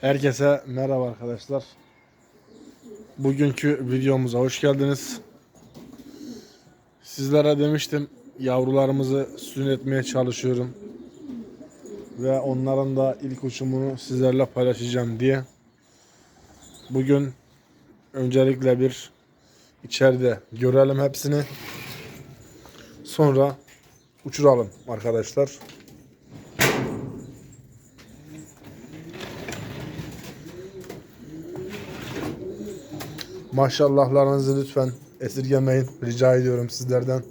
Herkese merhaba arkadaşlar. Bugünkü videomuza hoş geldiniz. Sizlere demiştim yavrularımızı süt etmeye çalışıyorum. Ve onların da ilk uçumunu sizlerle paylaşacağım diye. Bugün öncelikle bir içeride görelim hepsini. Sonra uçuralım arkadaşlar. Maşallahlarınızı lütfen esirgemeyin. Rica ediyorum sizlerden.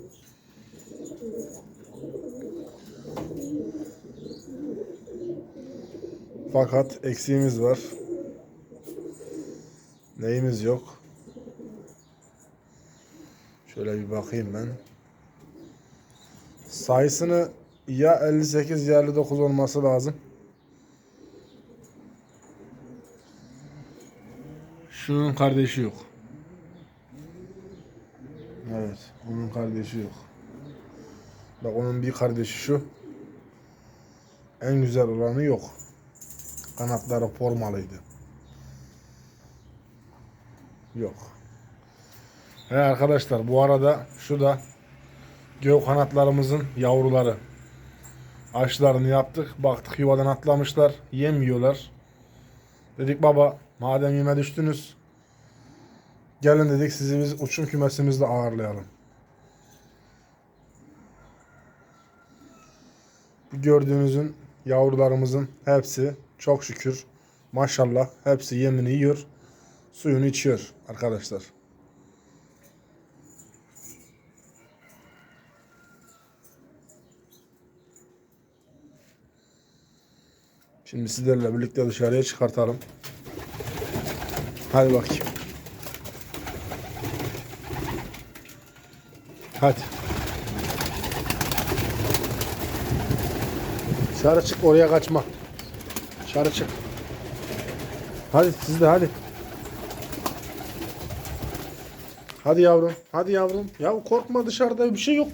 Fakat eksiğimiz var. Neyimiz yok? Şöyle bir bakayım ben. Sayısını ya 58 ya 59 olması lazım. Şunun kardeşi yok. Evet, onun kardeşi yok. Bak onun bir kardeşi şu. En güzel olanı yok. Kanatları formalıydı. Yok. He arkadaşlar bu arada şu da göğ kanatlarımızın yavruları. Aşılarını yaptık. Baktık yuvadan atlamışlar. Yemiyorlar. Dedik baba madem yeme düştünüz gelin dedik sizi biz uçum kümesimizde ağırlayalım. Gördüğünüzün yavrularımızın hepsi çok şükür maşallah hepsi yemini yiyor. Suyunu içiyor arkadaşlar. Şimdi sizlerle birlikte dışarıya çıkartalım. Hadi bakayım. Hadi. Dışarı çık oraya kaçma. Dışarı çık. Hadi siz de hadi. Hadi yavrum. Hadi yavrum. Ya korkma dışarıda bir şey yok.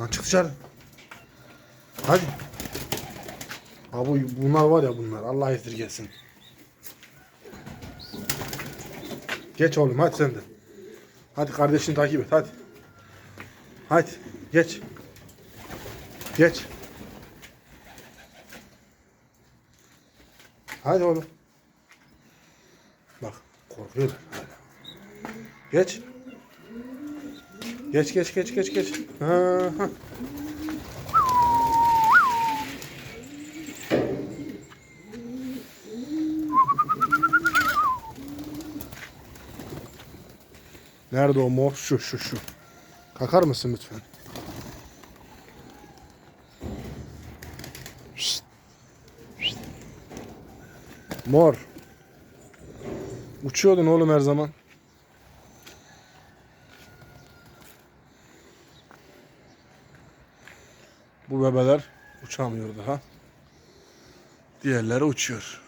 Lan çık dışarı. Hadi. Abi bunlar var ya bunlar. Allah esirgesin. Geç oğlum hadi sen de. Hadi kardeşini takip et hadi. Hadi geç. Geç. Hadi oğlum. Bak korkuyorlar. Geç. Geç geç geç geç geç. Ha, ha. Nerede o mor? Şu şu şu. Kakar mısın lütfen? Mor. Uçuyordun oğlum her zaman. Bu bebeler uçamıyor daha. Diğerleri uçuyor.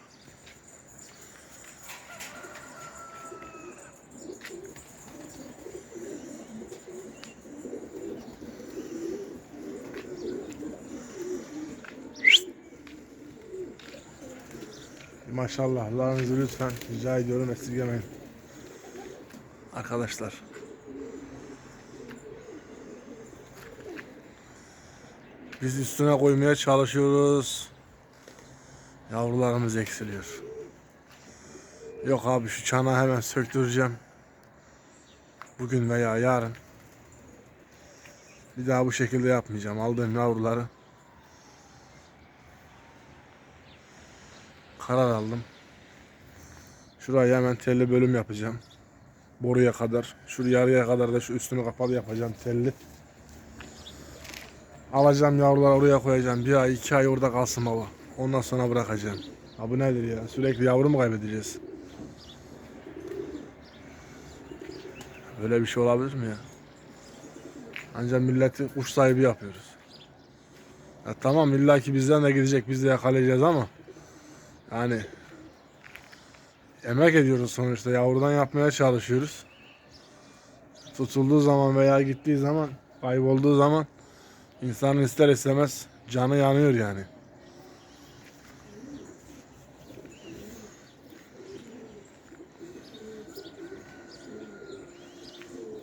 Maşallah Allah'ınızı lütfen rica ediyorum esirgemeyin. Arkadaşlar. Biz üstüne koymaya çalışıyoruz. Yavrularımız eksiliyor. Yok abi şu çanağı hemen söktüreceğim. Bugün veya yarın. Bir daha bu şekilde yapmayacağım. Aldığım yavruları karar aldım. Şuraya hemen telli bölüm yapacağım. Boruya kadar. Şu yarıya kadar da şu üstünü kapalı yapacağım telli. Alacağım yavruları oraya koyacağım. Bir ay iki ay orada kalsın baba. Ondan sonra bırakacağım. Ha bu nedir ya? Sürekli yavru mu kaybedeceğiz? Böyle bir şey olabilir mi ya? Ancak milleti kuş sahibi yapıyoruz. Ya tamam illaki bizden de gidecek biz de yakalayacağız ama yani emek ediyoruz sonuçta. Yavrudan yapmaya çalışıyoruz. Tutulduğu zaman veya gittiği zaman, kaybolduğu zaman insanın ister istemez canı yanıyor yani.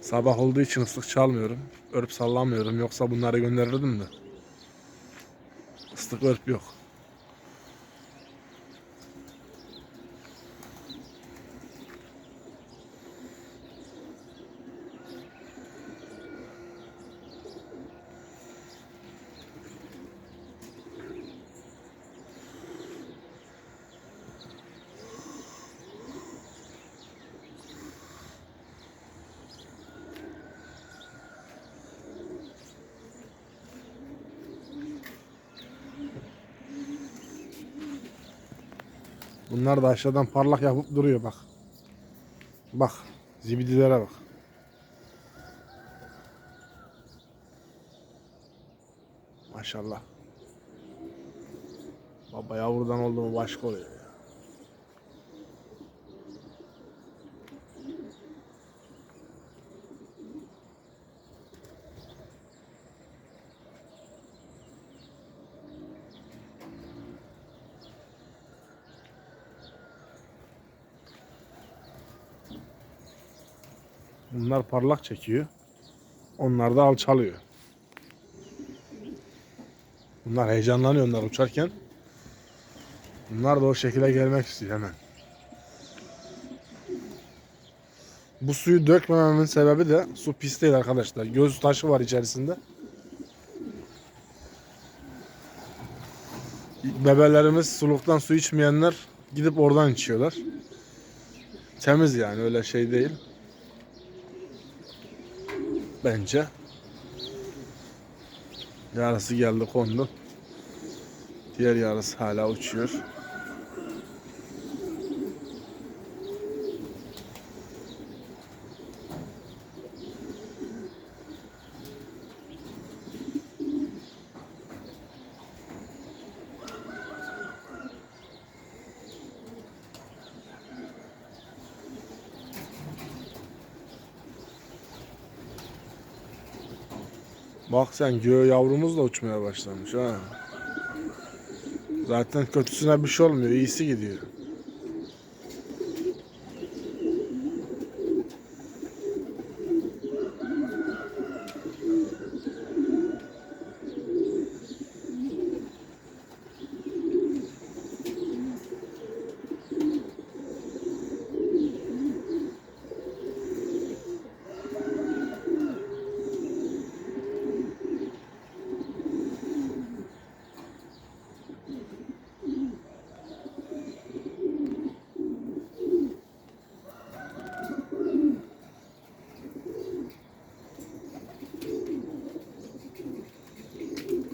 Sabah olduğu için ıslık çalmıyorum. Örüp sallamıyorum. Yoksa bunları gönderirdim de. Islık örp yok. Bunlar da aşağıdan parlak yapıp duruyor bak. Bak. Zibidilere bak. Maşallah. Baba yavrudan oldu mu başka oluyor Bunlar parlak çekiyor. Onlar da alçalıyor. Bunlar heyecanlanıyor onlar uçarken. Bunlar da o şekilde gelmek istiyor hemen. Bu suyu dökmememin sebebi de su pis değil arkadaşlar. Göz taşı var içerisinde. Bebelerimiz suluktan su içmeyenler gidip oradan içiyorlar. Temiz yani öyle şey değil. Bence. Yarısı geldi kondu. Diğer yarısı hala uçuyor. Bak sen göğe yavrumuz da uçmaya başlamış ha. Zaten kötüsüne bir şey olmuyor. iyisi gidiyor.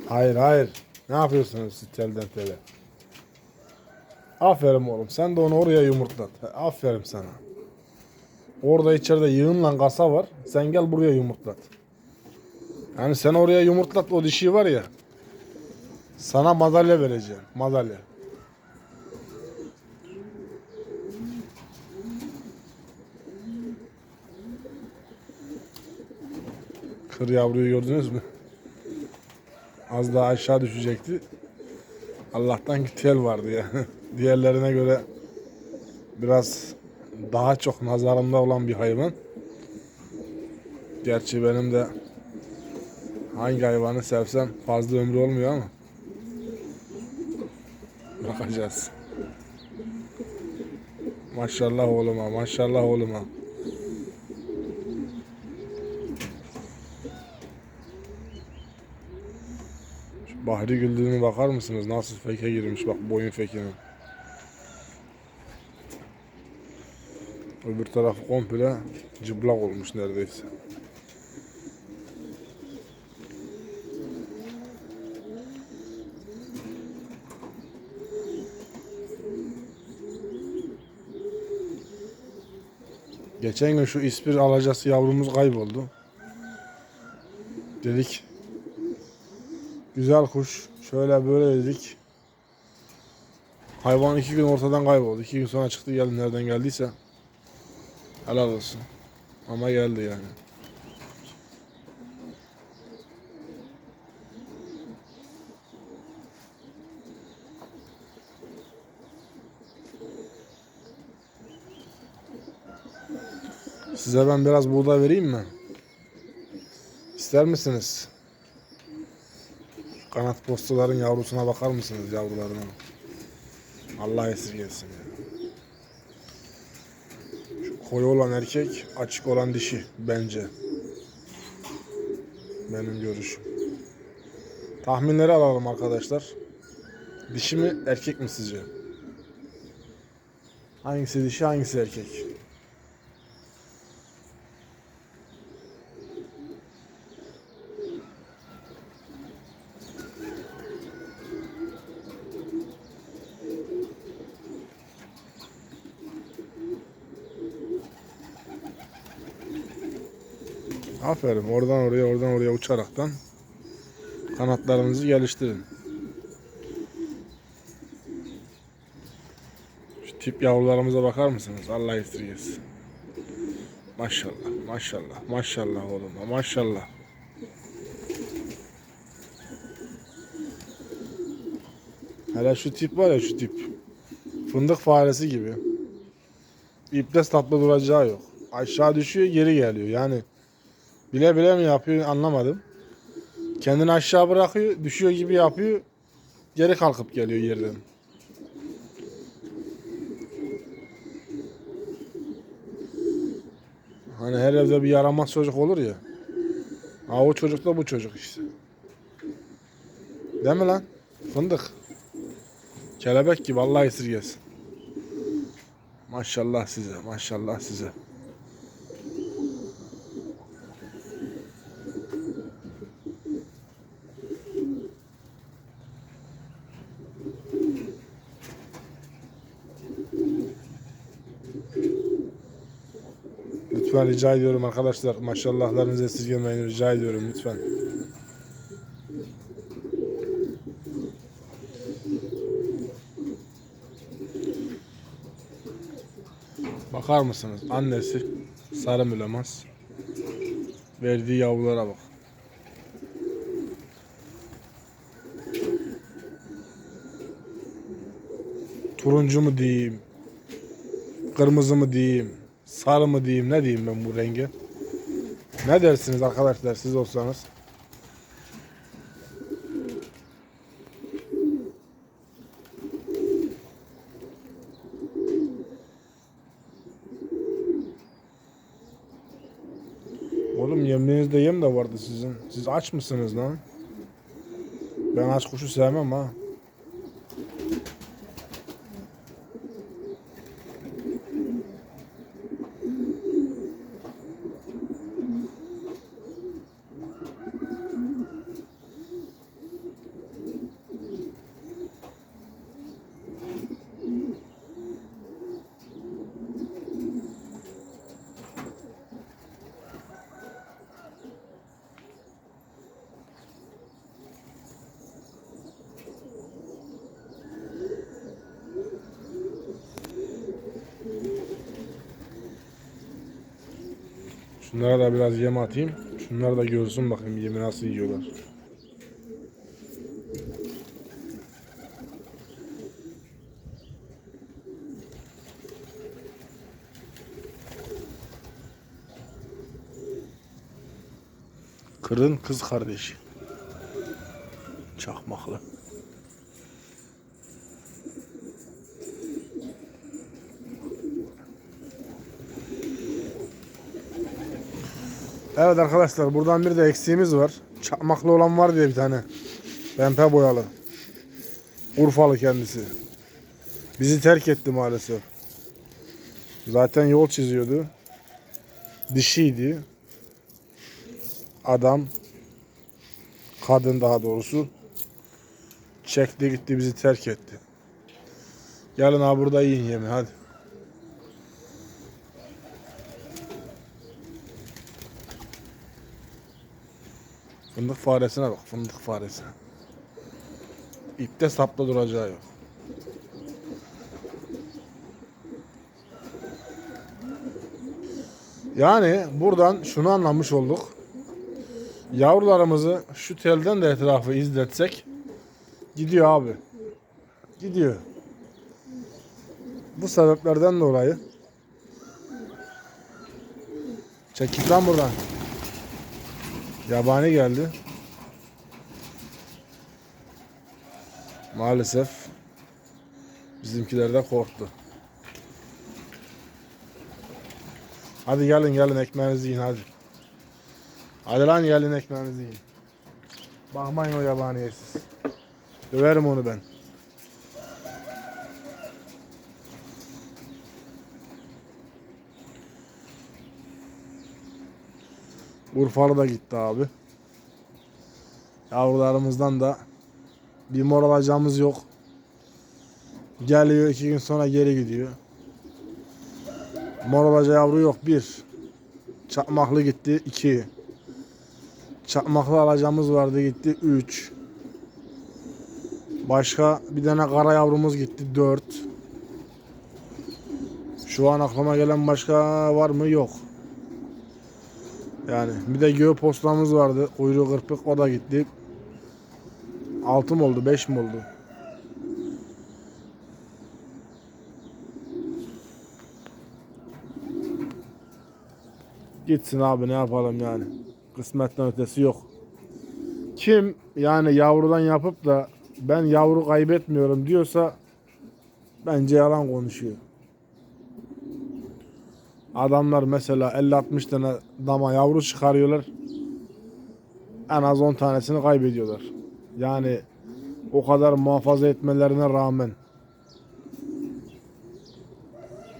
Hayır hayır. Ne yapıyorsunuz siz telden tele? Aferin oğlum. Sen de onu oraya yumurtlat. Aferin sana. Orada içeride yığınla kasa var. Sen gel buraya yumurtlat. Yani sen oraya yumurtlat o dişi var ya. Sana madalya vereceğim. Madalya. Kır yavruyu gördünüz mü? Az daha aşağı düşecekti. Allah'tan ki tel vardı ya. Diğerlerine göre biraz daha çok nazarımda olan bir hayvan. Gerçi benim de hangi hayvanı sevsem fazla ömrü olmuyor ama bakacağız. Maşallah oğluma, maşallah oğluma. Şu Bahri güldüğüne bakar mısınız? Nasıl feke girmiş bak boyun fekine. Öbür tarafı komple cıblak olmuş neredeyse. Geçen gün şu ispir alacası yavrumuz kayboldu. Dedik güzel kuş şöyle böyle dedik. Hayvan iki gün ortadan kayboldu. İki gün sonra çıktı geldi nereden geldiyse. Helal olsun. Ama geldi yani. Size ben biraz buğday vereyim mi? İster misiniz? Kanat postaların yavrusuna bakar mısınız yavrularına? Allah esirgesin ya. Şu koyu olan erkek, açık olan dişi bence. Benim görüşüm. Tahminleri alalım arkadaşlar. Dişi mi erkek mi sizce? Hangisi dişi hangisi erkek? Aferin oradan oraya oradan oraya uçaraktan kanatlarınızı geliştirin. Şu tip yavrularımıza bakar mısınız? Allah esirgesin. Maşallah, maşallah, maşallah oğlum, maşallah. Hele şu tip var ya şu tip. Fındık faresi gibi. İpte tatlı duracağı yok. Aşağı düşüyor geri geliyor. Yani bile bile mi yapıyor anlamadım. Kendini aşağı bırakıyor, düşüyor gibi yapıyor. Geri kalkıp geliyor yerden. Hani her evde bir yaramaz çocuk olur ya. Ha o çocuk da bu çocuk işte. Değil mi lan? Fındık. Kelebek gibi Allah esirgesin. Maşallah size, maşallah size. Lütfen rica ediyorum arkadaşlar. Maşallahlarınızı esirgemeyin rica ediyorum lütfen. Bakar mısınız? Annesi sarı mülemaz. Verdiği yavrulara bak. Turuncu mu diyeyim? Kırmızı mı diyeyim? Sarı mı diyeyim? Ne diyeyim ben bu renge? Ne dersiniz arkadaşlar siz olsanız? Oğlum yemeğinizde yem de vardı sizin. Siz aç mısınız lan? Ben aç kuşu sevmem ha. Şunlara da biraz yem atayım. Şunlar da görsün bakayım yemi nasıl yiyorlar. Kırın kız kardeşi. Çakmaklı. Evet arkadaşlar buradan bir de eksiğimiz var. Çakmaklı olan var diye bir tane. Pembe boyalı. Urfalı kendisi. Bizi terk etti maalesef. Zaten yol çiziyordu. Dişiydi. Adam kadın daha doğrusu çekti gitti bizi terk etti. Gelin ha burada yiyin yemi hadi. Fındık faresine bak fındık faresine. İpte sapla duracağı yok. Yani buradan şunu anlamış olduk. Yavrularımızı şu telden de etrafı izletsek gidiyor abi. Gidiyor. Bu sebeplerden dolayı çekil lan buradan. Yabani geldi. Maalesef bizimkiler de korktu. Hadi gelin gelin ekmeğinizi yiyin hadi. Hadi lan gelin ekmeğinizi yiyin. Bakmayın o yabaniye siz. Döverim onu ben. Urfalı da gitti abi. Yavrularımızdan da bir mor alacağımız yok. Geliyor iki gün sonra geri gidiyor. Mor alacağı yavru yok bir. Çakmaklı gitti iki. Çakmaklı alacağımız vardı gitti üç. Başka bir tane kara yavrumuz gitti dört. Şu an aklıma gelen başka var mı? Yok. Yani bir de göğe postamız vardı. Kuyruğu kırpık o da gitti. 6 mı oldu 5 mi oldu? Gitsin abi ne yapalım yani. Kısmetten ötesi yok. Kim yani yavrudan yapıp da ben yavru kaybetmiyorum diyorsa bence yalan konuşuyor. Adamlar mesela 50-60 tane dama yavru çıkarıyorlar. En az 10 tanesini kaybediyorlar. Yani o kadar muhafaza etmelerine rağmen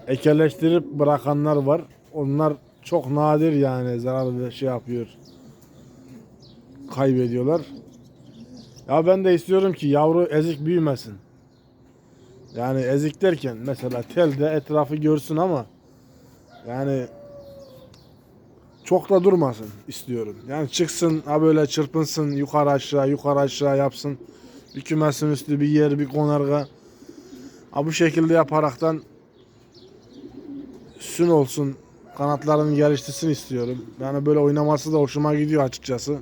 ekeleştirip bırakanlar var. Onlar çok nadir yani zararlı şey yapıyor. Kaybediyorlar. Ya ben de istiyorum ki yavru ezik büyümesin. Yani ezik derken mesela tel de etrafı görsün ama yani çok da durmasın istiyorum. Yani çıksın ha böyle çırpınsın yukarı aşağı yukarı aşağı yapsın. Bir kümesin üstü bir yer bir konarga. Ha bu şekilde yaparaktan sün olsun kanatlarını geliştirsin istiyorum. Yani böyle oynaması da hoşuma gidiyor açıkçası.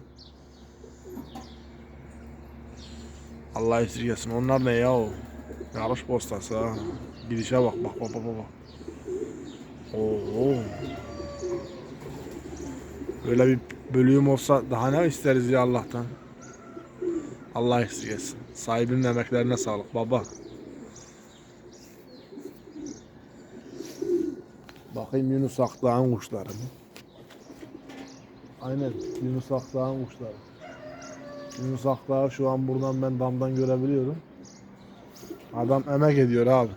Allah esirgesin. Onlar ne ya o? Yarış postası ha. Gidişe bak bak bak bak bak. Oo. Böyle bir bölüğüm olsa daha ne isteriz ya Allah'tan. Allah esirgesin. Sahibinin emeklerine sağlık baba. Bakayım Yunus Akdağ'ın kuşları mı? Aynen Yunus Akdağ'ın kuşları. Yunus Akdağ'ı şu an buradan ben damdan görebiliyorum. Adam emek ediyor abi.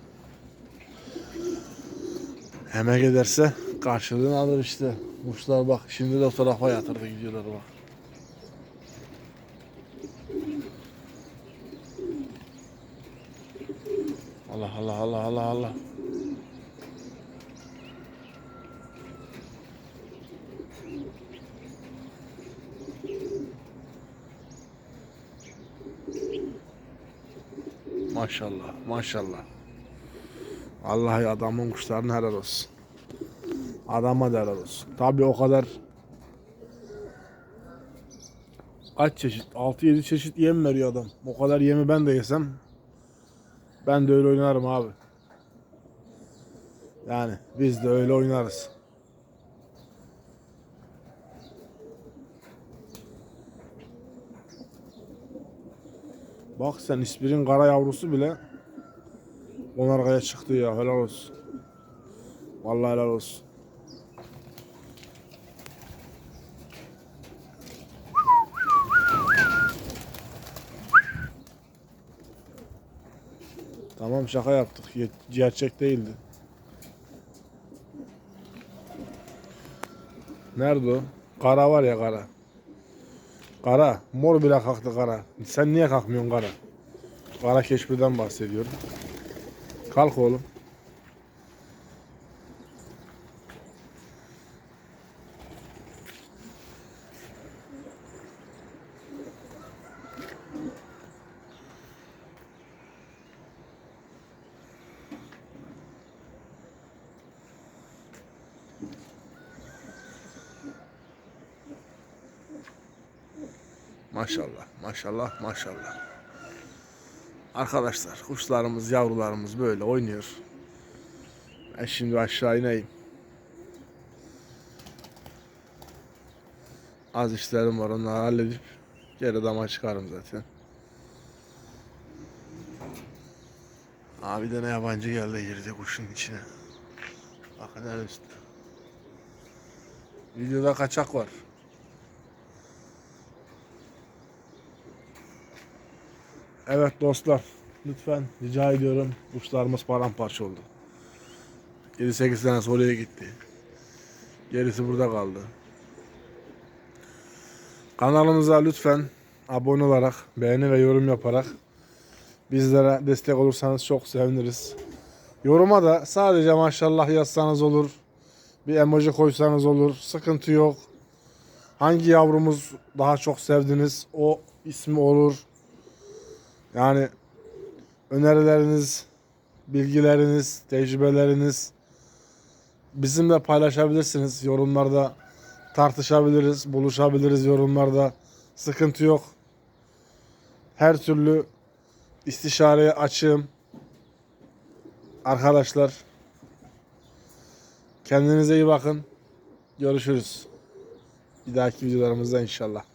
Emek ederse karşılığını alır işte. Kuşlar bak şimdi de o tarafa yatırdı gidiyorlar bak. Allah Allah Allah Allah Allah. Maşallah maşallah. Vallahi adamın kuşlarına helal olsun. Adama da helal olsun. Tabii o kadar kaç çeşit? 6-7 çeşit yem veriyor adam. O kadar yemi ben de yesem ben de öyle oynarım abi. Yani biz de öyle oynarız. Bak sen ispirin kara yavrusu bile onargaya çıktı ya helal olsun. Vallahi helal olsun. Tamam şaka yaptık. Gerçek değildi. Nerede o? Kara var ya kara. Kara. Mor bile kalktı kara. Sen niye kalkmıyorsun kara? Kara keşfirden bahsediyorum. Kalk oğlum. Maşallah, maşallah, maşallah. Arkadaşlar, kuşlarımız, yavrularımız böyle oynuyor. Ben şimdi aşağı ineyim. Az işlerim var onları halledip geri dama çıkarım zaten. Abi de ne yabancı geldi girdi kuşun içine. Bakın en üstte. Videoda kaçak var. Evet dostlar. Lütfen rica ediyorum. Kuşlarımız paramparça oldu. 7-8 tanesi oraya gitti. Gerisi burada kaldı. Kanalımıza lütfen abone olarak, beğeni ve yorum yaparak bizlere destek olursanız çok seviniriz. Yoruma da sadece maşallah yazsanız olur. Bir emoji koysanız olur. Sıkıntı yok. Hangi yavrumuz daha çok sevdiniz o ismi olur. Yani önerileriniz, bilgileriniz, tecrübeleriniz bizimle paylaşabilirsiniz. Yorumlarda tartışabiliriz, buluşabiliriz yorumlarda. Sıkıntı yok. Her türlü istişareye açığım. Arkadaşlar kendinize iyi bakın. Görüşürüz. Bir dahaki videolarımızda inşallah.